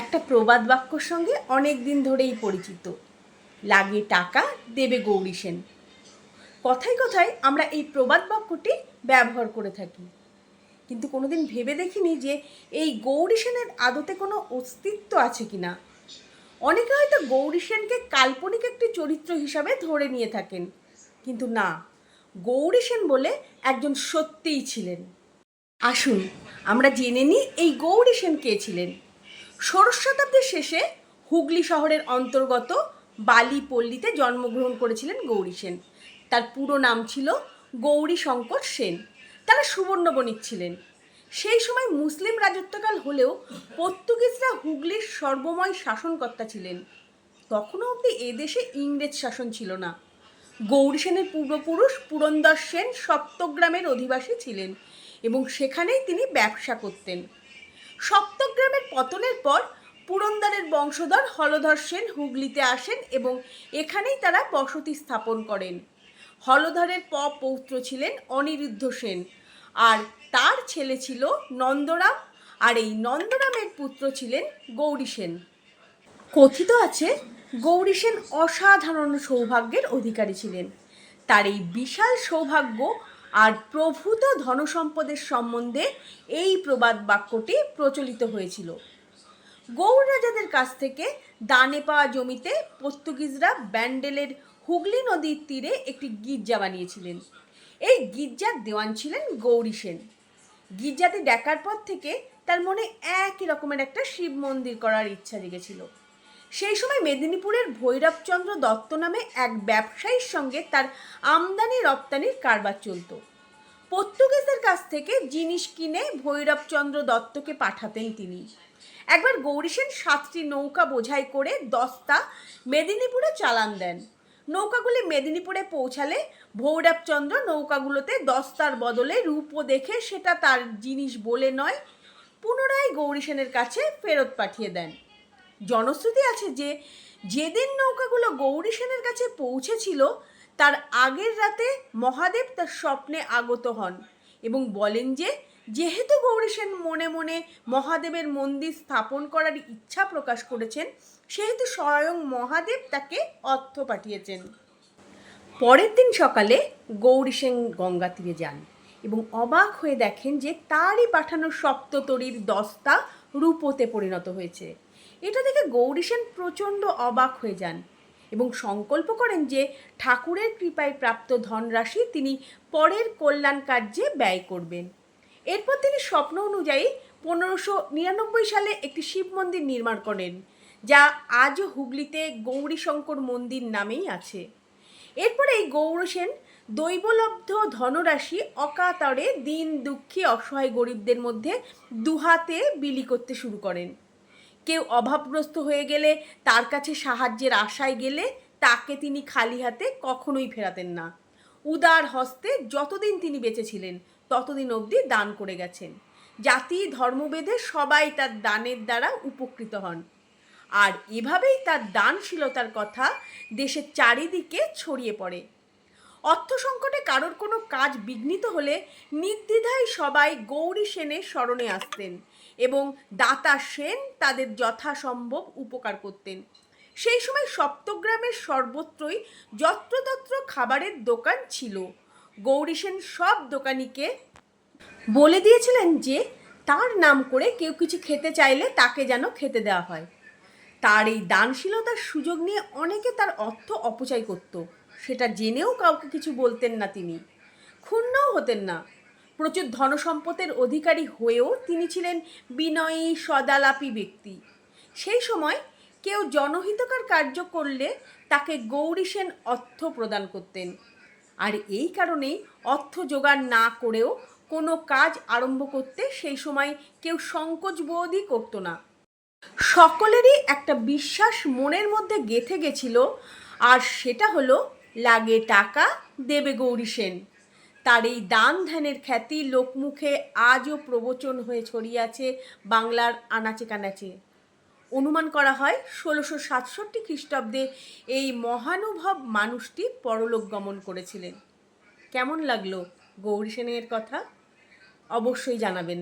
একটা প্রবাদ বাক্যর সঙ্গে অনেক দিন ধরেই পরিচিত। লাগে টাকা, দেবে গৌরী সেন। কথায় কথায় আমরা এই প্রবাদ বাক্যটি ব্যবহার করে থাকি। কিন্তু কোনোদিন ভেবে দেখিনি যে এই গৌরী সেনের আদতে কোনো অস্তিত্ব আছে কি না অনেকে হয়তো গৌরী সেনকে কাল্পনিক একটি চরিত্র হিসাবে ধরে নিয়ে থাকেন। কিন্তু না, গৌরী সেন বলে একজন সত্যিই ছিলেন। আসুন, আমরা জেনে নিই এই গৌরী সেন কে ছিলেন। ষোড়শ শতাব্দীর শেষে হুগলি শহরের অন্তর্গত বালিপল্লীতে জন্মগ্রহণ করেছিলেন গৌরী সেন। তার পুরো নাম ছিল গৌরী শঙ্কর সেন। তারা সুবর্ণ বণিক ছিলেন। সেই সময় মুসলিম রাজত্বকাল হলেও পর্তুগিজরা হুগলির সর্বময় শাসনকর্তা ছিলেন। তখনও অবধি এদেশে ইংরেজ শাসন ছিল না। গৌরী সেনের পূর্বপুরুষ পুরন্দর সেন সপ্তগ্রামের অধিবাসী ছিলেন এবং সেখানেই তিনি ব্যবসা করতেন। সপ্তগ্রামের পতনের পর পুরন্দরের বংশধর হলধর সেন হুগলিতে আসেন এবং এখানেই তারা বসতি স্থাপন করেন। হলধরের প পৌত্র ছিলেন অনিরুদ্ধ সেন। আর তার ছেলে ছিল নন্দরাম, আর এই নন্দরামের পুত্র ছিলেন গৌরী সেন। কথিত আছে, গৌরী সেন অসাধারণ সৌভাগ্যের অধিকারী ছিলেন। তার এই বিশাল সৌভাগ্য আর প্রভূত ধনসম্পদের সম্বন্ধে এই প্রবাদ বাক্যটি প্রচলিত হয়েছিল। গৌর রাজাদের কাছ থেকে দানে পাওয়া জমিতে পর্তুগিজরা ব্যান্ডেলের হুগলি নদীর তীরে একটি গির্জা বানিয়েছিলেন। এই গির্জার দেওয়ান ছিলেন গৌরী সেন। গির্জাতে দেখার পর থেকে তার মনে একই রকমের একটা শিব মন্দির করার ইচ্ছা জেগেছিল। সেই সময় মেদিনীপুরের ভৈরবচন্দ্র দত্ত নামে এক ব্যবসায়ীর সঙ্গে তার আমদানি রপ্তানির কারবার চলত। পর্তুগিজদের কাছ থেকে জিনিস কিনে ভৈরবচন্দ্র দত্তকে পাঠাতেন তিনি। একবার গৌরী সেন সাতটি নৌকা বোঝাই করে দস্তা মেদিনীপুরে চালান দেন। নৌকাগুলি মেদিনীপুরে পৌঁছালে ভৈরবচন্দ্র নৌকাগুলোতে দস্তার বদলে রূপো দেখে সেটা তার জিনিস বলে নয়, পুনরায় গৌরী সেনের কাছে ফেরত পাঠিয়ে দেন। জনশ্রুতি আছে যে যেদিন নৌকাগুলো গৌরী সেনের কাছে পৌঁছেছিল, তার আগের রাতে মহাদেব তার স্বপ্নে আগত হন এবং বলেন যে, যেহেতু গৌরী সেন মনে মনে মহাদেবের মন্দির স্থাপন করার ইচ্ছা প্রকাশ করেছেন, সেহেতু স্বয়ং মহাদেব তাকে অর্থ পাঠিয়েছেন। পরের দিন সকালে গৌরী সেন গঙ্গা তীরে যান এবং অবাক হয়ে দেখেন যে তারই পাঠানো সপ্ততরীর দস্তা রূপতে পরিণত হয়েছে। এটা দেখে গৌরী সেন প্রচণ্ড অবাক হয়ে যান এবং সংকল্প করেন যে ঠাকুরের কৃপায় প্রাপ্ত ধনরাশি তিনি পরের কল্যাণ কার্যে ব্যয় করবেন। এরপর তিনি স্বপ্ন অনুযায়ী পনেরোশো নিরানব্বই সালে একটি শিব মন্দির নির্মাণ করেন, যা আজও হুগলিতে গৌরীশঙ্কর মন্দির নামেই আছে। এরপরে এই গৌর সেন দৈবলব্ধ ধনরাশি অকাতরে দিন দুঃখী অসহায় গরিবদের মধ্যে দুহাতে বিলি করতে শুরু করেন। কেউ অভাবগ্রস্ত হয়ে গেলে, তার কাছে সাহায্যের আশায় গেলে তাকে তিনি খালি হাতে কখনোই ফেরাতেন না। উদার হস্তে যতদিন তিনি বেঁচে ছিলেন ততদিন অবধি দান করে গেছেন। জাতি, ধর্মভেদে সবাই তার দানের দ্বারা উপকৃত হন। আর এভাবেই তার দানশীলতার কথা দেশের চারিদিকে ছড়িয়ে পড়ে। অর্থ সংকটে কারোর কোনো কাজ বিঘ্নিত হলে নির্দ্বিধায় সবাই গৌরী সেনের স্মরণে আসতেন। এবং দাতা সেন তাদের যথাসম্ভব উপকার করতেন। সেই সময় সপ্তগ্রামের সর্বত্রই যত্রতত্র খাবারের দোকান ছিল। গৌরী সেন সব দোকানিকে বলে দিয়েছিলেন যে, তার নাম করে কেউ কিছু খেতে চাইলে তাকে যেন খেতে দেওয়া হয়। তার এই দানশীলতার সুযোগ নিয়ে অনেকে তার অর্থ অপচয় করত। সেটা জেনেও কাউকে কিছু বলতেন না তিনি। ক্ষুণ্ণও হতেন না। প্রচুর ধনসম্পদের অধিকারী হয়েও তিনি ছিলেন বিনয়ী, সদালাপী ব্যক্তি। সেই সময় কেউ জনহিতকর কার্য করলে তাকে গৌরী সেন অর্থ প্রদান করতেন। আর এই কারণেই অর্থ জোগাড় না করেও কোনো কাজ আরম্ভ করতে সেই সময় কেউ সংকোচ বোধই করতো না। সকলেরই একটা বিশ্বাস মনের মধ্যে গেঁথে গেছিল, আর সেটা হলো, লাগে টাকা, দেবে গৌরী সেন। তার এই দান ধ্যানের খ্যাতি লোকমুখে আজও প্রবচন হয়ে ছড়িয়ে আছে বাংলার আনাচে কানাচে অনুমান করা হয় ষোলোশো সাতষট্টি খ্রিস্টাব্দে এই মহানুভব মানুষটি পরলোক গমন করেছিলেন। কেমন লাগল গৌরী সেনের কথা? অবশ্যই জানাবেন।